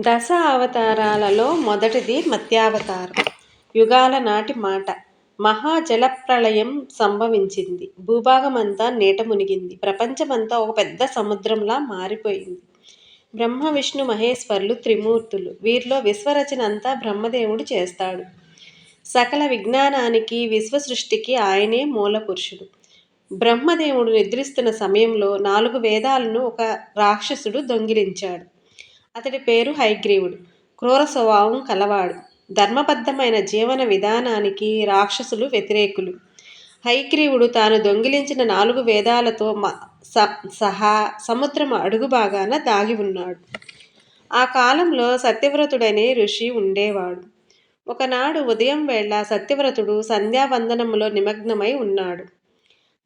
దశ అవతారాలలో మొదటిది మత్స్యావతారం. యుగాల నాటి మాట. మహా జలప్రళయం సంభవించింది. భూభాగమంతా నీట మునిగింది. ప్రపంచమంతా ఒక పెద్ద సముద్రంలా మారిపోయింది. బ్రహ్మ విష్ణు మహేశ్వర్లు త్రిమూర్తులు. వీరిలో విశ్వరచన అంతా బ్రహ్మదేవుడు చేస్తాడు. సకల విజ్ఞానానికి, విశ్వసృష్టికి ఆయనే మూల పురుషుడు బ్రహ్మదేవుడు నిద్రిస్తున్న సమయంలో నాలుగు వేదాలను ఒక రాక్షసుడు దొంగిలించాడు. అతడి పేరు హైగ్రీవుడు క్రూర స్వభావం కలవాడు. ధర్మబద్ధమైన జీవన విధానానికి రాక్షసులు వ్యతిరేకులు. హైగ్రీవుడు తాను దొంగిలించిన నాలుగు వేదాలతో సహా సముద్రం అడుగు భాగాన దాగి ఉన్నాడు. ఆ కాలంలో సత్యవ్రతుడనే ఋషి ఉండేవాడు. ఒకనాడు ఉదయం వేళ సత్యవ్రతుడు సంధ్యావందనములో నిమగ్నమై ఉన్నాడు.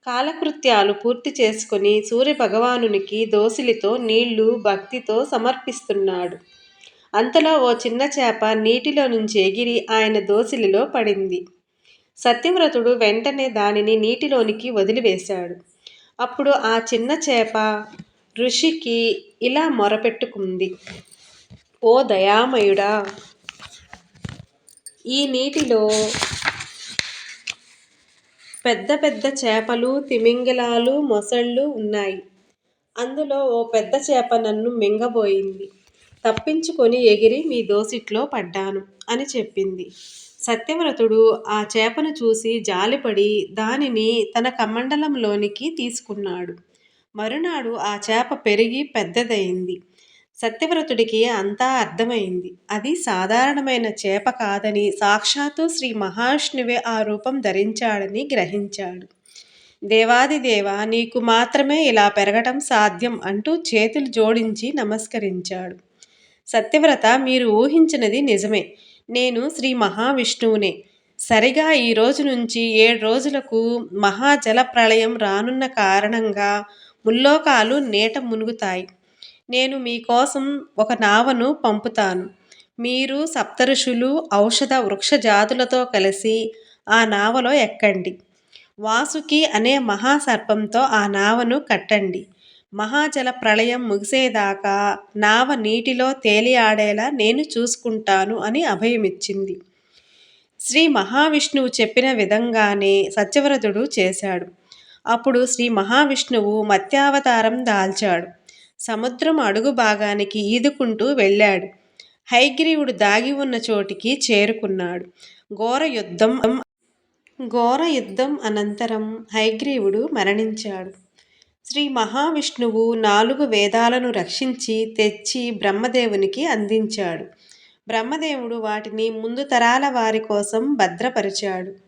కాలకృత్యాలు పూర్తి చేసుకుని సూర్యభగవానునికి దోసిలితో నీళ్ళు భక్తితో సమర్పిస్తున్నాడు. అంతలో ఓ చిన్న చేప నీటిలో నుంచి ఎగిరి ఆయన దోసిలిలో పడింది. సత్యవ్రతుడు వెంటనే దానిని నీటిలోనికి వదిలివేశాడు. అప్పుడు ఆ చిన్న చేప ఋషికి ఇలా మొరపెట్టుకుంది. ఓ దయామయుడా! ఈ నీటిలో పెద్ద పెద్ద చేపలు, తిమింగిలాలు మొసళ్ళు ఉన్నాయి. అందులో ఓ పెద్ద చేప నన్ను మింగబోయింది. తప్పించుకొని ఎగిరి మీ దోసిట్లో పడ్డాను అని చెప్పింది. సత్యవ్రతుడు ఆ చేపను చూసి జాలిపడి దానిని తన కమండలంలోనికి తీసుకున్నాడు. మరునాడు ఆ చేప పెరిగి పెద్దదైంది సత్యవ్రతుడికి అంతా అర్థమైంది అది సాధారణమైన చేప కాదని సాక్షాత్తు శ్రీ మహావిష్ణువే ఆ రూపం ధరించాడని గ్రహించాడు. దేవాదిదేవ నీకు మాత్రమే ఇలా పెరగటం సాధ్యం అంటూ చేతులు జోడించి నమస్కరించాడు. సత్యవ్రత మీరు ఊహించినది నిజమే. నేను శ్రీ మహావిష్ణువునే. సరిగా ఈ రోజు నుంచి ఏడు రోజులకు మహాజల ప్రళయం రానున్న కారణంగా ముల్లోకాలు నీట మునుగుతాయి. నేను మీకోసం ఒక నావను పంపుతాను. మీరు సప్తఋషులు, ఔషధ వృక్ష జాతులతో కలిసి ఆ నావలో ఎక్కండి. వాసుకి అనే మహాసర్పంతో ఆ నావను కట్టండి. మహాజల ప్రళయం ముగిసేదాకా నావ నీటిలో తేలియాడేలా నేను చూసుకుంటాను అని అభయమిచ్చింది. శ్రీ మహావిష్ణువు చెప్పిన విధంగానే సత్యవ్రతుడు చేశాడు. అప్పుడు శ్రీ మహావిష్ణువు మత్యావతారం దాల్చాడు. సముద్రం అడుగు భాగానికి ఈదుకుంటూ వెళ్ళాడు. హైగ్రీవుడు దాగి ఉన్న చోటికి చేరుకున్నాడు. ఘోర యుద్ధం ఘోర యుద్ధం అనంతరం హైగ్రీవుడు మరణించాడు. శ్రీ మహావిష్ణువు నాలుగు వేదాలను రక్షించి తెచ్చి బ్రహ్మదేవునికి అందించాడు. బ్రహ్మదేవుడు వాటిని ముందు తరాల వారి కోసం భద్రపరిచాడు.